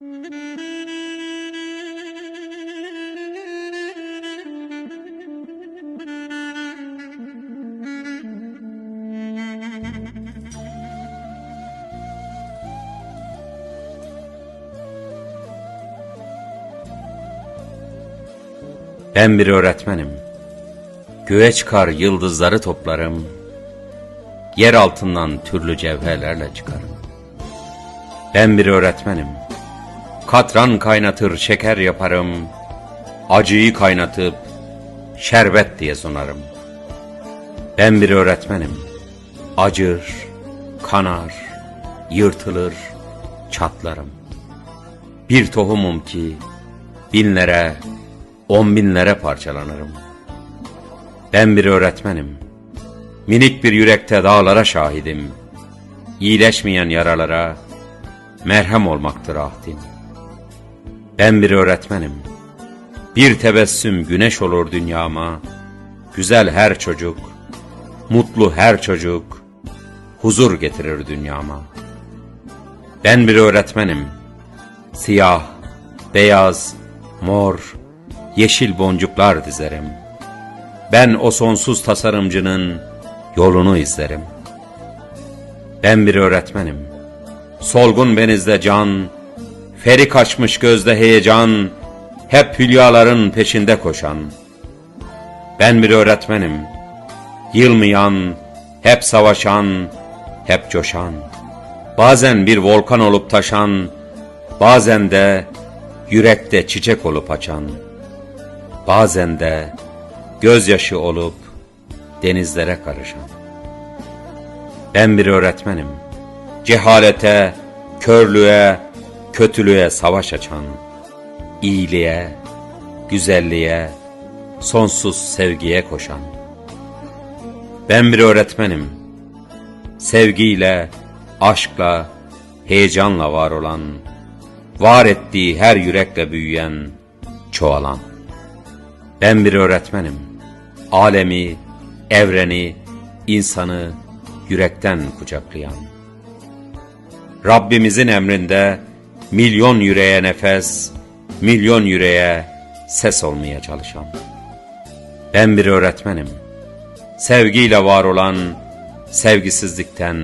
Ben bir öğretmenim. Göğe çıkar yıldızları toplarım. Yer altından türlü cevherlerle çıkarım. Ben bir öğretmenim. Katran kaynatır şeker yaparım. Acıyı kaynatıp şerbet diye sunarım. Ben bir öğretmenim. Acır, kanar, yırtılır, çatlarım. Bir tohumum ki binlere, on binlere parçalanırım. Ben bir öğretmenim. Minik bir yürekte dağlara şahidim. İyileşmeyen yaralara merhem olmaktır ahdim. Ben bir öğretmenim. Bir tebessüm güneş olur dünyama. Güzel her çocuk, mutlu her çocuk, huzur getirir dünyama. Ben bir öğretmenim. Siyah, beyaz, mor, yeşil boncuklar dizerim. Ben o sonsuz tasarımcının yolunu izlerim. Ben bir öğretmenim. Solgun benizde can, feri kaçmış gözde heyecan, hep hülyaların peşinde koşan. Ben bir öğretmenim. Yılmayan, hep savaşan, hep coşan. Bazen bir volkan olup taşan, bazen de yürekte çiçek olup açan. Bazen de gözyaşı olup denizlere karışan. Ben bir öğretmenim. Cehalete, körlüğe, kötülüğe savaş açan. iyiliğe, güzelliğe, sonsuz sevgiye koşan. Ben bir öğretmenim. Sevgiyle, aşkla, heyecanla var olan, var ettiği her yürekle büyüyen, çoğalan. Ben bir öğretmenim. Alemi, evreni, insanı yürekten kucaklayan. Rabbimizin emrinde milyon yüreğe nefes, milyon yüreğe ses olmaya çalışan. Ben bir öğretmenim. Sevgiyle var olan, sevgisizlikten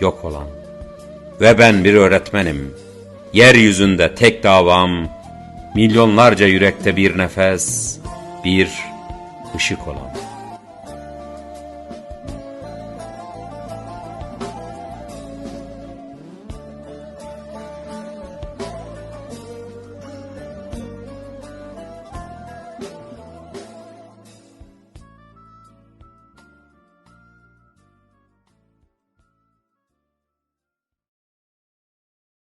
yok olan. Ve ben bir öğretmenim. Yeryüzünde tek davam, milyonlarca yürekte bir nefes, bir ışık olan.